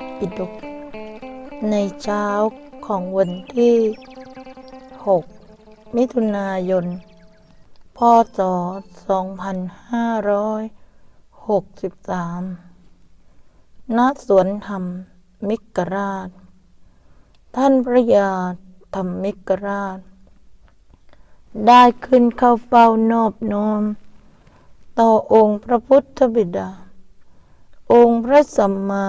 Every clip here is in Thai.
ไตรปิฎกในเช้าของวันที่ 6 มิถุนายน พศ 2563 ณ สวนธรรมมิกราช ท่านพระยาธรรมมิกราช ได้ขึ้นเข้าเฝ้านอบน้อม ต่อองค์พระพุทธบิดา องค์พระสัมมา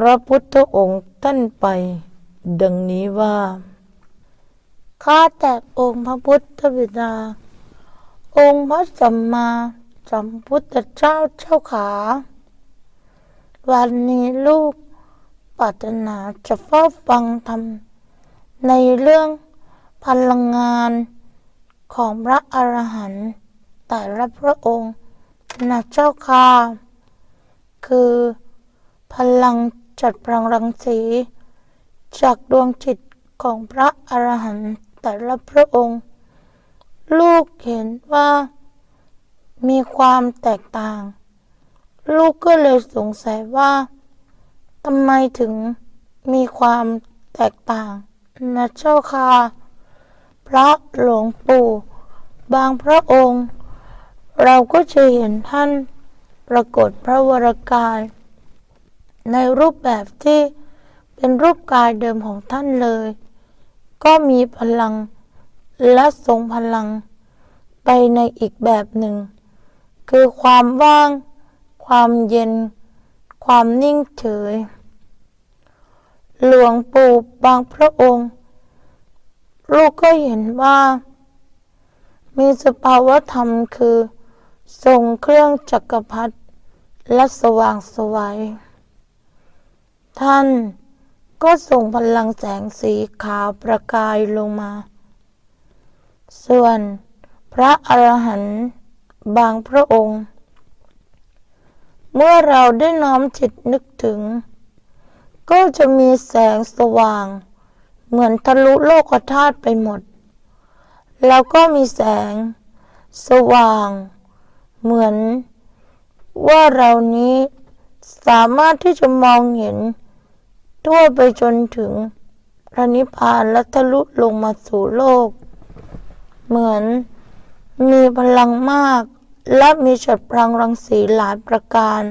พระพุทธองค์ท่านไป ดังนี้ว่า ข้าแต่องค์พระพุทธบิดา องค์พระสัมมาสัมพุทธเจ้าเจ้าขา วันนี้ลูกปรารถนาจะเฝ้าฟังธรรม ในเรื่องพลังงานของพระอรหันต์แต่ละพระองค์นะเจ้าค่ะ คือพลัง จัดพลังรังสี จากดวงจิตของพระอรหันต์แต่ละพระองค์ ลูกเห็นว่า มีความแตกต่าง ลูกก็เลยสงสัยว่าทำไมถึงมีความแตกต่างนะเจ้าค่ะพระหลวงปู่บางพระองค์ เราก็จะเห็นท่านปรากฏพระวรากาย ในรูปแบบที่เป็นรูปกายเดิมของท่านเลย ก็มีพลังและทรงพลังไปในอีกแบบหนึ่ง คือความว่าง ความเย็น ความนิ่งเฉย หลวงปู่บางพระองค์ ลูกก็เห็นว่า มีสภาวธรรมคือ ทรงเครื่องจักรพรรดิและสว่างสวัย ท่านก็ส่งพลังแสงสีขาวประกายลงมา ส่วนพระอรหันต์บางพระองค์ เมื่อเราได้น้อมจิตนึกถึง ก็จะมีแสงสว่าง เหมือนทะลุโลกธาตุไปหมด แล้วก็มีแสงสว่าง เหมือนว่าเรานี้สามารถที่จะมองเห็น ทั่วไปจนถึงพระนิพพานและทะลุลงมาสู่โลก เหมือนมีพลังมาก และมีฉัดพลังรังสีหลายประการ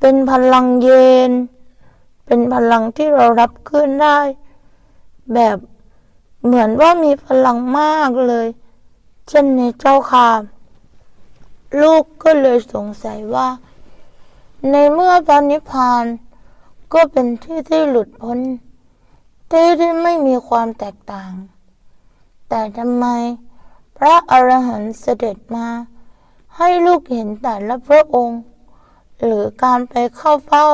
เป็นพลังเย็น เป็นพลังที่เรารับขึ้นได้ แบบเหมือนว่ามีพลังมากเลย เช่นในเจ้าค่ะลูกก็เลยสงสัยว่า ในเมื่อพระนิพพาน ก็เป็นที่ที่หลุดพ้น ที่ที่ไม่มีความแตกต่าง แต่ทำไมพระอรหันต์เสด็จมา ให้ลูกเห็นแต่ละพระองค์ หรือการไปเข้าเฝ้า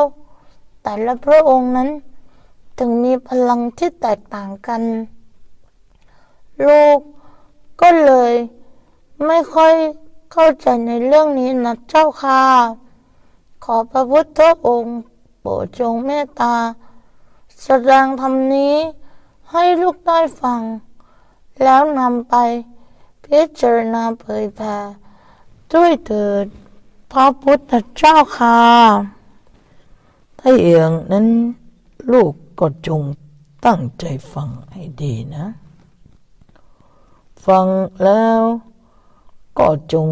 แต่ละพระองค์นั้น ถึงมีพลังที่แตกต่างกัน ลูกก็เลยไม่ค่อยเข้าใจในเรื่องนี้นะเจ้าค่ะ ขอพระพุทธองค์ โปรดจงเมตตา แสดงธรรมนี้ให้ลูกได้ฟัง แล้วนำไปพิจารณาเผยแผ่ด้วยเถิดพระพุทธเจ้าค่ะถ้าเอียงนั้นลูกก็จงตั้งใจฟังให้ดีนะ ฟังแล้วก็จง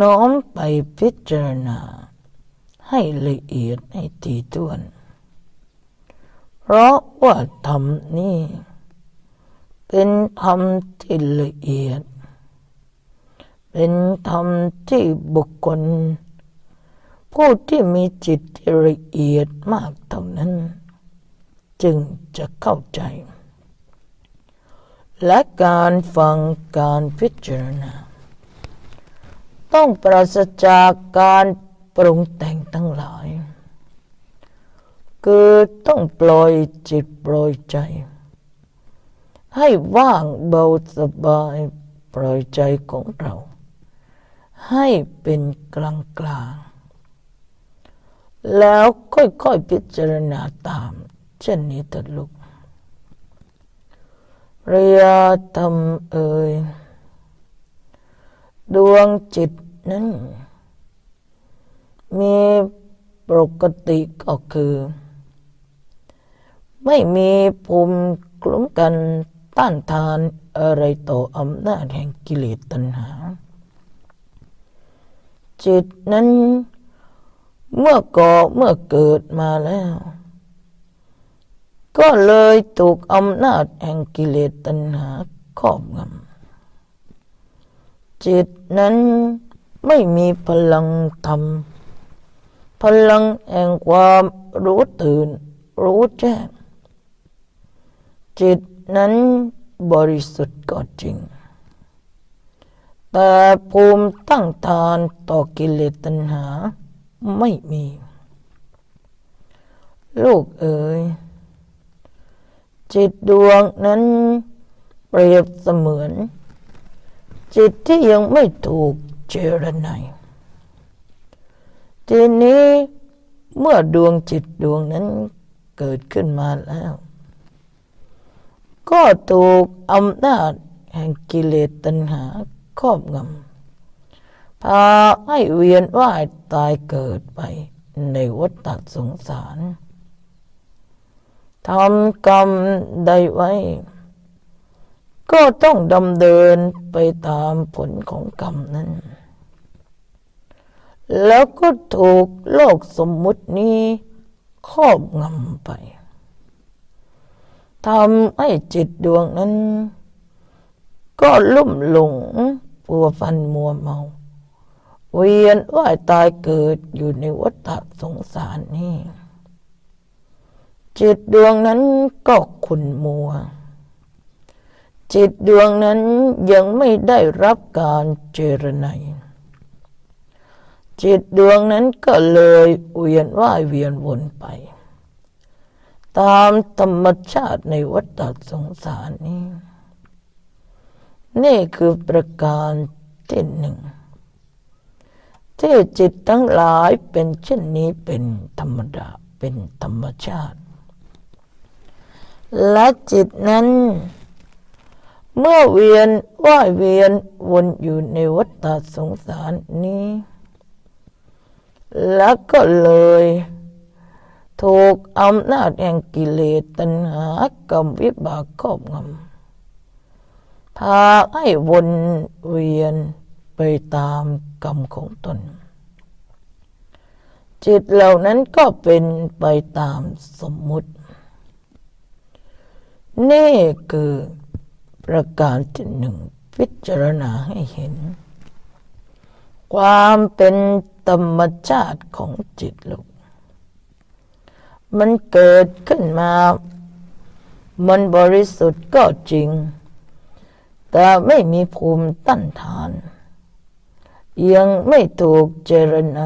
น้อมไปพิจารณา ให้ละเอียดให้ถี่ถ้วน เพราะว่าธรรมนี้ เป็นธรรมที่ละเอียด เป็นธรรมที่บุคคล ผู้ที่มีจิตที่ละเอียดมากเท่านั้น จึงจะเข้าใจ และการฟังการพิจารณาต้องปราศจากการปรุงแต่งทั้งหลาย คือ ต้องปล่อยจิตปล่อยใจ ให้ว่างเบาสบายปล่อยใจของเรา ให้เป็นกลางกลางแล้วค่อยๆพิจารณาตาม เช่นนี้เถิดลูกเรียธรรมเอ่ยดวงจิตนั้น มีปกติก็คือ ไม่มีภูมิกลุ้มกันต้านทานอะไรต่ออำนาจแห่งกิเลสตัณหา จิตนั้นเมื่อก่อเมื่อเกิดมาแล้ว ก็เลยถูกอำนาจแห่งกิเลสตัณหาครอบงำจิตนั้นไม่มีพลังธรรม พลังแห่งความรู้ตื่น รู้แจ้ง จิตนั้นบริสุทธิ์ก็จริง แต่ภูมิตั้งทานต่อกิเลสตัณหาไม่มี ลูกเอ๋ย จิตดวงนั้นเปรียบเสมือน จิตที่ยังไม่ถูกเจรไนทีนี้เมื่อดวงจิตดวงนั้นเกิดขึ้นมาแล้ว ก็ถูกอำนาจแห่งกิเลสตัณหาครอบงำพาให้เวียนว่ายตายเกิดไปในวัฏสงสารทำกรรมใดไว้ ก็ต้องดำเดินไปตามผลของกรรมนั้น แล้วก็ถูกโลกสมมุตินี้ครอบงำไป ทำให้จิตดวงนั้น ก็ลุ่มหลงปัวฟันมัวเมา เวียนว่ายตายเกิดอยู่ในวัฏสงสารนี้จิตดวงนั้นก็ขุนมัว จิตดวงนั้นยังไม่ได้รับการเจรไนจิตดวงนั้นก็เลยเวียนว่ายเวียนวนไป ตามธรรมชาติในวัฏสงสารนี้ นี่คือประการที่หนึ่ง ที่จิตทั้งหลายเป็นเช่นนี้เป็นธรรมดาเป็นธรรมชาติ และจิตนั้น เมื่อเวียนว่ายเวียนวนอยู่ในวัฏสงสารนี้ แล้วก็เลย ถูกอำนาจแห่งกิเลสตัณหากรรมวิบากครอบงำพาให้วนเวียนไปตามกรรมของตน จิตเหล่านั้นก็เป็นไปตามสมมุติ นี่คือประการที่หนึ่งพิจารณาให้เห็น ความเป็นธรรมชาติของจิตลูก มันเกิดขึ้นมา มันบริสุทธิ์ก็จริง แต่ไม่มีภูมิต้านทาน ยังไม่ถูกเจรไน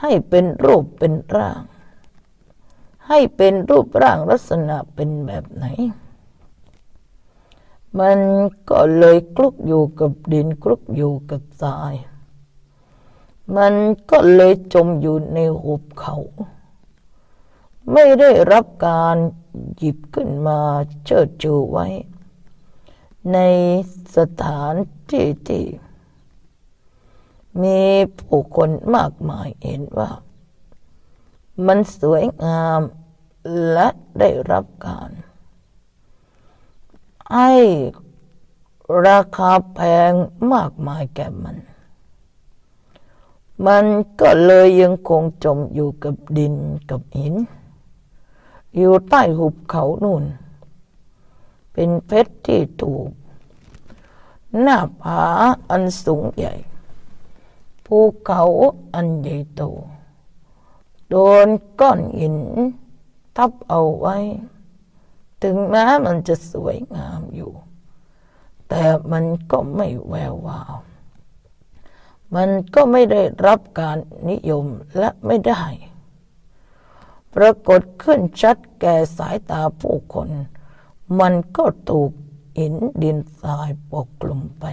ให้เป็นรูปเป็นร่าง ให้เป็นรูปร่างลักษณะเป็นแบบไหน มันก็เลยคลุกอยู่กับดินคลุกอยู่กับทราย มันก็เลยจมอยู่ในหุบเขา ไม่ได้รับการหยิบขึ้นมาเชิดชูไว้ ในสถานที่ที่ มีผู้คนมากมายเห็นว่า มันสวยงามและได้รับการให้ราคาแพงมากมายแก่มัน มันก็เลยยังคงจมอยู่กับดินกับหิน อยู่ใต้หุบเขานู่น เป็นเพชรที่ถูก หน้าผาอันสูงใหญ่ ภูเขาอันใหญ่โต โดนก้อนหิน ทับเอาไว้ ถึงแม้มันจะสวยงามอยู่ แต่มันก็ไม่แวววาว มันก็ไม่ได้รับการนิยมและไม่ได้ ปรากฏขึ้นชัดแก่สายตาผู้คน มันก็ถูกหินดินทรายปกคลุมไป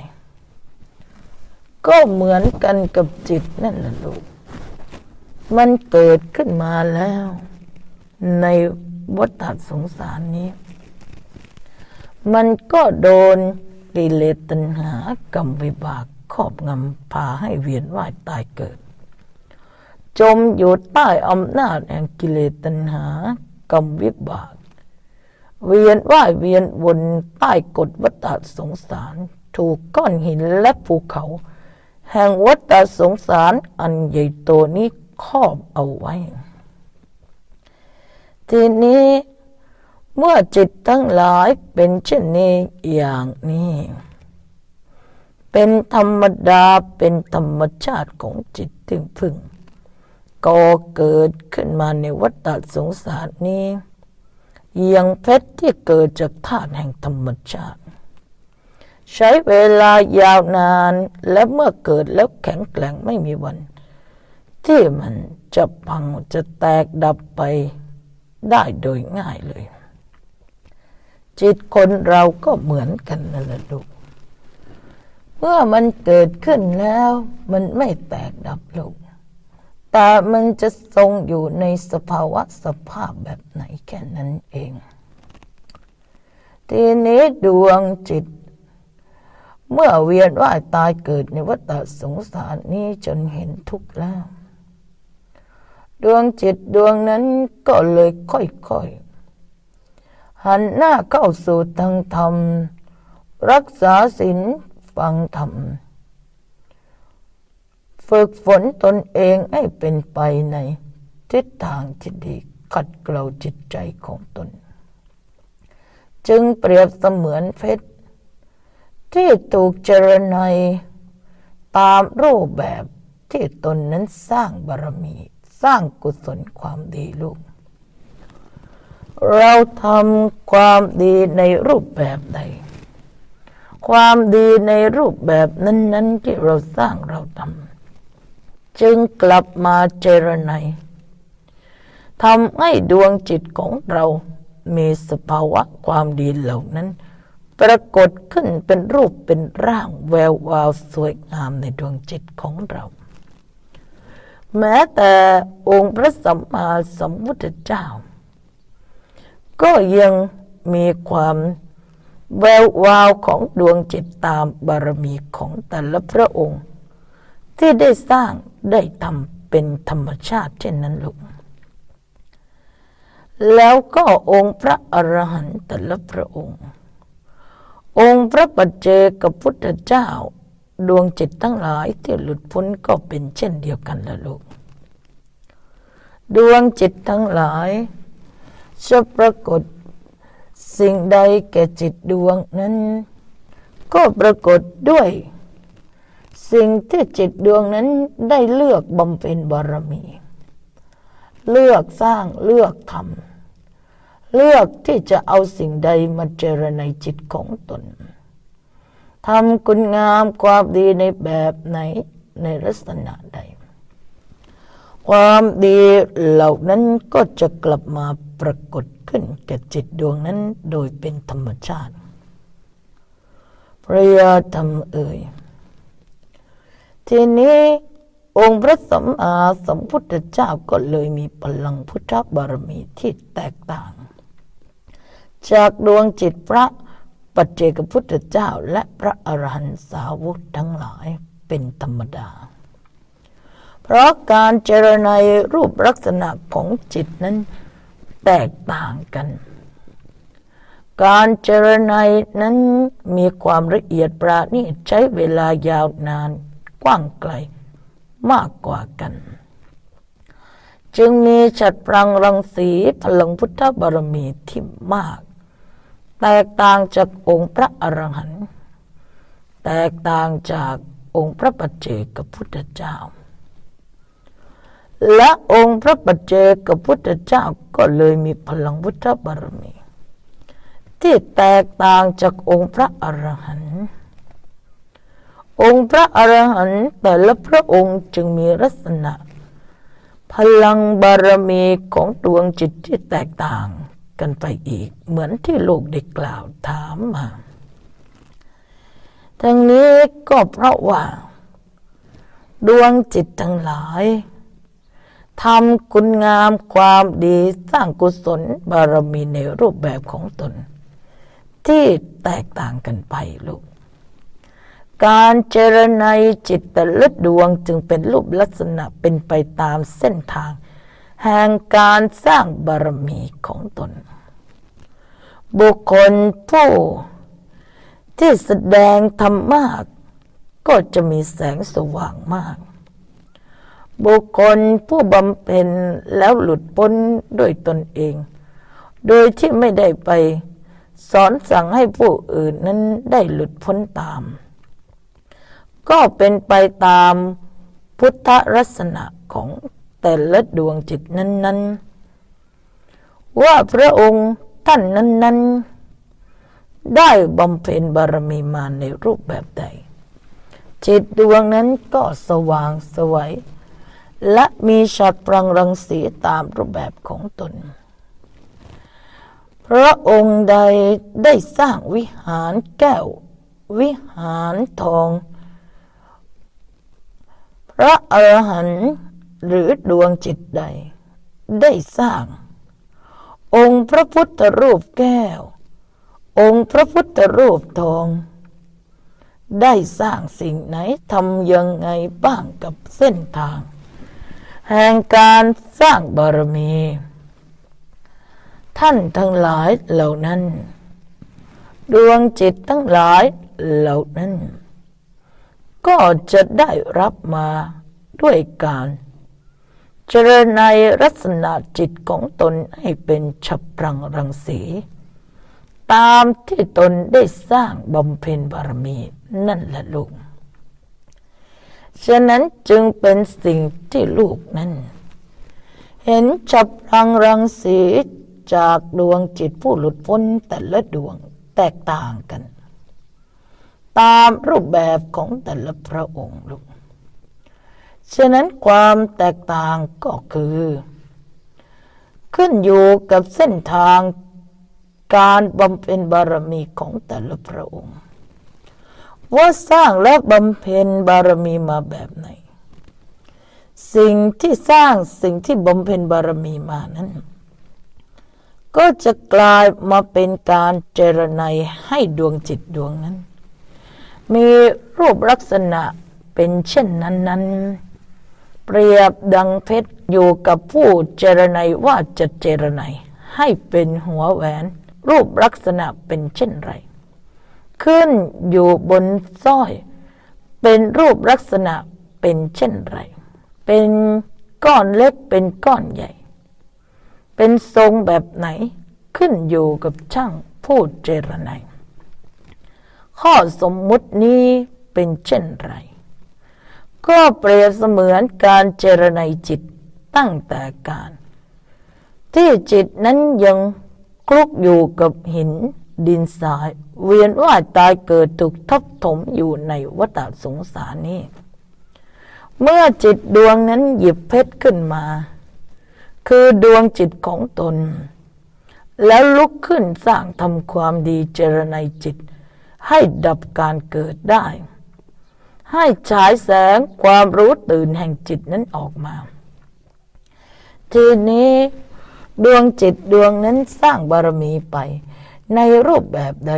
ก็เหมือนกันกับจิตนั่นแหละลูก มันเกิดขึ้นมาแล้ว ในวัฏสงสารนี้ มันก็โดนกิเลสตัณหากรรมวิบากครอบงำพาให้เวียนว่ายตายเกิด จมอยู่ใต้อำนาจแห่งกิเลสตัณหากรรมวิบาก เวียนว่ายเวียนวนใต้กฎวัฏสงสาร ถูกก้อนหินและภูเขา แห่งวัฏสงสารอันใหญ่โตนี้ครอบเอาไว้ ทีนี้เมื่อจิตทั้งหลายเป็นเช่นนี้อย่างนี้ เป็นธรรมดาเป็นธรรมชาติของจิตถึงพึ่ง ก่อเกิดขึ้นมาในวัฏสงสารนี้อย่างเพชรที่เกิดจากธาตุแห่งธรรมชาติ ใช้เวลายาวนานและเมื่อเกิดแล้วแข็งแกร่งไม่มีวัน ที่มันจะพังจะแตกดับไปได้โดยง่ายเลย จิตคนเราก็เหมือนกันนั่นแหละลูกเมื่อมันเกิดขึ้นแล้วมันไม่แตกดับลูก แต่มันจะทรงอยู่ในสภาวะสภาพแบบไหนแค่นั้นเอง ทีนี้ดวงจิต เมื่อเวียนว่ายตายเกิดในวัฏสงสารนี้จนเห็นทุกข์แล้ว ดวงจิตดวงนั้นก็เลยค่อยๆ หันหน้าเข้าสู่ทางธรรม รักษาศีลฟังธรรม ฝึกฝนตนเองให้เป็นไปในทิศทางที่ดีขัดเกลาจิตใจของตน จึงเปรียบเสมือนเพชร ที่ถูกเจรไนยตามรูปแบบที่ตนนั้นสร้างบารมี สร้างกุศลความดีลูก เราทำความดีในรูปแบบใด ความดีในรูปแบบนั้น ๆ ที่เราสร้างเราทำ จึงกลับมาเจรไนยทำให้ดวงจิตของเรา มีสภาวะความดีเหล่านั้น ปรากฏขึ้นเป็นรูปเป็นร่างแวววาวสวยงามในดวงจิตของเรา แม้แต่องค์พระสัมมาสัมพุทธเจ้า ก็ยังมีความแวววาวของดวงจิตตามบารมีของแต่ละพระองค์ ที่ได้สร้าง ได้ทำเป็นธรรมชาติเช่นนั้นลูกแล้วก็องค์พระอรหันต์แต่ละพระองค์ องค์พระปัจเจกพุทธเจ้า ดวงจิตทั้งหลายที่หลุดพ้นก็เป็นเช่นเดียวกันละลูก ดวงจิตทั้งหลายจะปรากฏสิ่งใดแก่จิตดวงนั้น ก็ปรากฏด้วย สิ่งที่จิตดวงนั้นได้เลือกบำเพ็ญบารมี เลือกสร้างเลือกทำเลือกที่จะเอาสิ่งใดมาเจรในจิตของตนทำคุณงามความดีในแบบไหนในลักษณะใด ความดีเหล่านั้นก็จะกลับมาปรากฏขึ้นแก่จิตดวงนั้นโดยเป็นธรรมชาติพระยาธรรมเอ่ย ทีนี้องค์พระสัมมาสัมพุทธเจ้าก็เลยมีพลังพุทธบารมีที่แตกต่าง จากดวงจิตพระปัจเจกพุทธเจ้าและพระอรหันตสาวกทั้งหลายเป็นธรรมดา เพราะการเจรไนยรูปลักษณะของจิตนั้นแตกต่างกัน การเจรไนยนั้นมีความละเอียดปราณีตใช้เวลายาวนาน กว้างไกลมากกว่ากัน จึงมีฉัดพลังรังสีพลังพุทธบารมีที่มาก แตกต่างจากองค์พระอรหันต์แตกต่างจากองค์พระปัจเจกพุทธเจ้า และองค์พระปัจเจกพุทธเจ้าก็เลยมีพลังพุทธบารมี ที่แตกต่างจากองค์พระอรหันต์ องค์พระอรหันต์แต่ละพระองค์จึงมีลักษณะ พลังบารมีของดวงจิตที่แตกต่างกันไปอีก เหมือนที่โลกได้กล่าวถามมาทั้งนี้ก็เพราะว่า ดวงจิตทั้งหลายทำคุณงามความดีสร้างกุศลบารมีในรูปแบบของตน ที่แตกต่างกันไปลูก การเจรไนยจิตแต่ละดวงจึงเป็นรูปลักษณะเป็นไปตามเส้นทาง แห่งการสร้างบารมีของตน บุคคลผู้ที่แสดงธรรมากก็จะมีแสงสว่างมาก บุคคลผู้บำเพ็ญแล้วหลุดพ้นด้วยตนเอง โดยที่ไม่ได้ไป สอนสั่งให้ผู้อื่นนั้นได้หลุดพ้นตาม ก็เป็นไปตามพุทธลักษณะของแต่ละดวงจิตนั้น ๆ ว่าพระองค์ท่านนั้น ๆ ได้บำเพ็ญบารมีมาในรูปแบบใด จิตดวงนั้นก็สว่างสวยและมีฉัดปรังรังสีตามรูปแบบของตน พระองค์ใดได้สร้างวิหารแก้ว วิหารทอง พระอรหันต์หรือดวงจิตใด ได้สร้าง องค์พระพุทธรูปแก้ว องค์พระพุทธรูปทอง ได้สร้างสิ่งไหนทำยังไงบ้างกับเส้นทาง แห่งการสร้างบารมี ท่านทั้งหลายเหล่านั้น ดวงจิตทั้งหลายเหล่านั้น ก็จะได้รับมาด้วยการเจริญในลักษณะจิตของตนให้เป็นฉับพลังรังสี ตามที่ตนได้สร้างบำเพ็ญบารมีนั่นแหละลูก ฉะนั้นจึงเป็นสิ่งที่ลูกนั้น เห็นฉับพลังรังสีจากดวงจิตผู้หลุดพ้นแต่ละดวงแตกต่างกัน ตามรูปแบบของแต่ละพระองค์ลูกฉะนั้นความแตกต่างก็คือ ขึ้นอยู่กับเส้นทางการบำเพ็ญบารมีของแต่ละพระองค์ ว่าสร้างและบำเพ็ญบารมีมาแบบไหน สิ่งที่สร้างสิ่งที่บำเพ็ญบารมีมานั้น ก็จะกลายมาเป็นการเจรไนให้ดวงจิตดวงนั้น มีรูปลักษณะเป็นเช่นนั้นนั้นเปรียบดังเพชรอยู่กับผู้เจรไนว่าจะเจรไนให้เป็นหัวแหวน รูปลักษณะเป็นเช่นไร ขึ้นอยู่บนสร้อย เป็นรูปลักษณะเป็นเช่นไร เป็นก้อนเล็กเป็นก้อนใหญ่ เป็นทรงแบบไหนขึ้นอยู่กับช่างผู้เจรไน ข้อสมมุตินี้เป็นเช่นไร ก็เปรียบเสมือนการเจรไนยจิตตั้งแต่การ ที่จิตนั้นยังคลุกอยู่กับหินดินทราย เวียนว่ายตายเกิดถูกทับถมอยู่ในวัฏสงสารนี้ เมื่อจิตดวงนั้นหยิบเพชรขึ้นมา คือดวงจิตของตน แล้วลุกขึ้นสร้างทำความดีเจรไนยจิต ให้ดับการเกิดได้ ให้ฉายแสงความรู้ตื่นแห่งจิตนั้นออกมา ทีนี้ดวงจิตดวงนั้นสร้างบารมีไป ในรูปแบบใด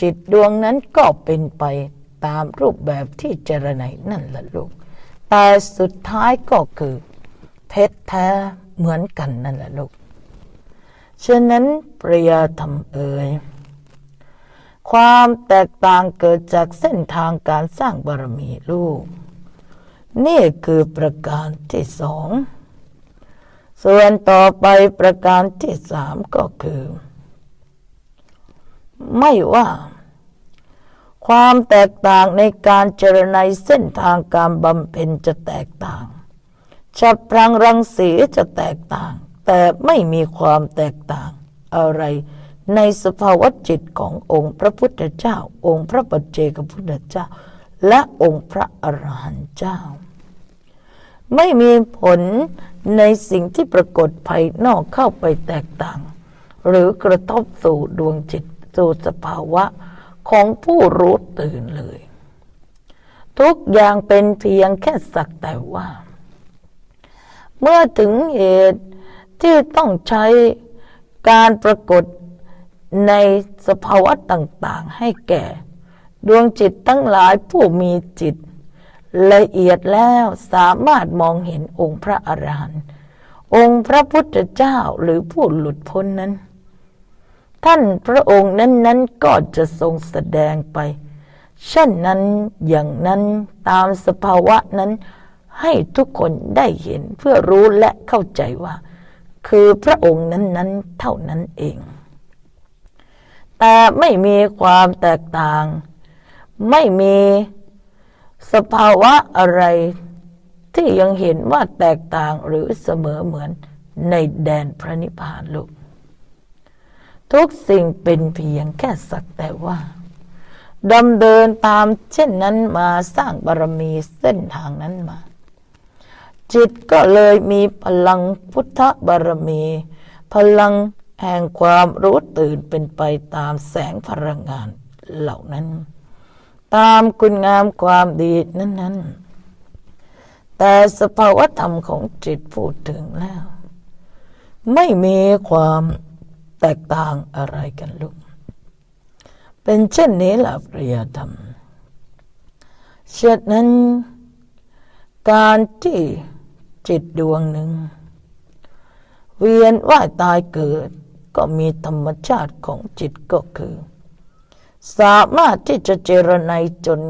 จิตดวงนั้นก็เป็นไปตามรูปแบบที่เจรไนนั่นละลูก แต่สุดท้ายก็คือ เพชรแท้เหมือนกันนั่นแหละลูก ฉะนั้นปริยธรรมเอ่ย ความแตกต่างเกิดจากเส้นทางการสร้างบารมีลูก นี่คือประการที่สอง ส่วนต่อไปประการที่สามก็คือ ไม่ว่า ความแตกต่างในการเจรไนเส้นทางการบำเพ็ญจะแตกต่างฉับพลังรังสีจะแตกต่าง แต่ไม่มีความแตกต่างอะไร ในสภาวะจิตขององค์พระพุทธเจ้า องค์พระปัจเจกพุทธเจ้า และองค์พระอรหันต์เจ้า ไม่มีผลในสิ่งที่ปรากฏภายนอกเข้าไปแตกต่าง หรือกระทบสู่ดวงจิตสู่สภาวะของผู้รู้ตื่นเลย ทุกอย่างเป็นเพียงแค่สักแต่ว่า เมื่อถึงเหตุที่ต้องใช้การปรากฏ ในสภาวะต่างๆ ให้แก่ ดวงจิตทั้งหลายผู้มีจิต ละเอียดแล้วสามารถมองเห็นองค์พระอรหันต์องค์พระพุทธเจ้าหรือผู้หลุดพ้นนั้น ท่านพระองค์นั้นๆก็จะทรงแสดงไป เช่นนั้นอย่างนั้นตามสภาวะนั้นให้ทุกคนได้เห็นเพื่อรู้และเข้าใจว่า คือพระองค์นั้นๆเท่านั้นเอง แต่ไม่มีความแตกต่าง ไม่มีสภาวะอะไรที่ยังเห็นว่าแตกต่างหรือเสมอเหมือนในแดนพระนิพพานลูก ทุกสิ่งเป็นเพียงแค่สักแต่ว่าดำเดินตามเช่นนั้นมาสร้างบารมีเส้นทางนั้นมา จิตก็เลยมีพลังพุทธบารมี พลัง แห่งความรู้ตื่นเป็นไปตามแสงพลังงานเหล่านั้น ตามคุณงามความดีนั้น ๆ แต่สภาวธรรมของจิตพูดถึงแล้ว ไม่มีความแตกต่างอะไรกันลูก เป็นเช่นนี้ล่ะปริยธรรม เช่นนั้น การที่จิตดวงหนึ่ง เวียนว่ายตายเกิด ก็มีธรรมชาติของจิตก็คือ สามารถที่จะเจรไนจน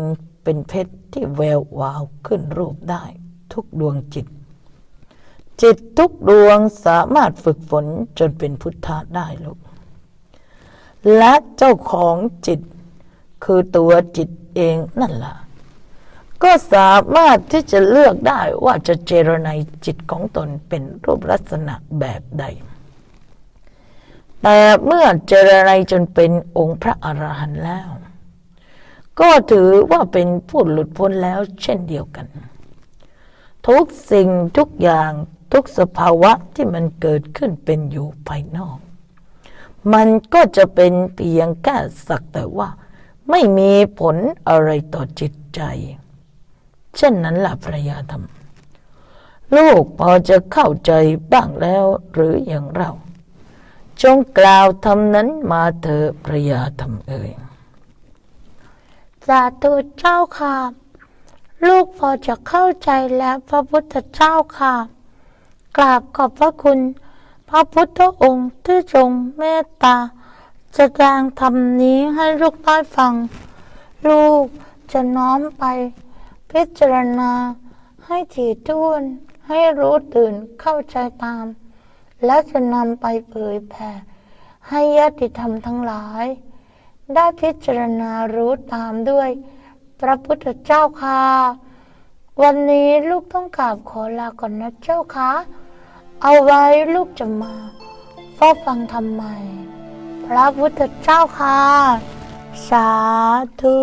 เป็นเพชรที่แวววาวขึ้นรูปได้ ทุกดวงจิต จิตทุกดวงสามารถฝึกฝนจนเป็นพุทธะได้ลูกและเจ้าของจิต คือตัวจิตเองนั่นล่ะก็สามารถที่จะเลือกได้ว่าจะเจรไนจิตของตนเป็นรูปลักษณะแบบใด แต่เมื่อเจรไนจนเป็นองค์พระอรหันต์แล้ว ก็ถือว่าเป็นผู้หลุดพ้นแล้วเช่นเดียวกัน ทุกสิ่งทุกอย่างทุกสภาวะที่มันเกิดขึ้นเป็นอยู่ภายนอก มันก็จะเป็นเพียงแค่สักแต่ว่า ไม่มีผลอะไรต่อจิตใจ เช่นนั้นล่ะภรรยาธรรม ลูกพอจะเข้าใจบ้างแล้วหรืออย่างเรา จงกล่าวทำนั้นมาเถอะภรรยาธรรมเอ่ยสาธุเจ้าค่ะ ลูกพอจะเข้าใจแล้วพระพุทธเจ้าค่ะ กราบขอบพระคุณ พระพุทธองค์ที่ทรงเมตตาแสดงธรรมนี้ให้ลูกได้ฟัง ลูกจะน้อมไป พิจารณาให้ถี่ถ้วนให้รู้ตื่นเข้าใจตาม และจะนำไปเผยแผ่ ให้ญาติธรรมทั้งหลาย ได้พิจารณารู้ตามด้วย พระพุทธเจ้าค่ะ วันนี้ลูกต้องกราบขอลาก่อนนะเจ้าค่ะ เอาไว้ลูกจะมาเฝ้าฟังทำไม พระพุทธเจ้าค่ะ สาธุ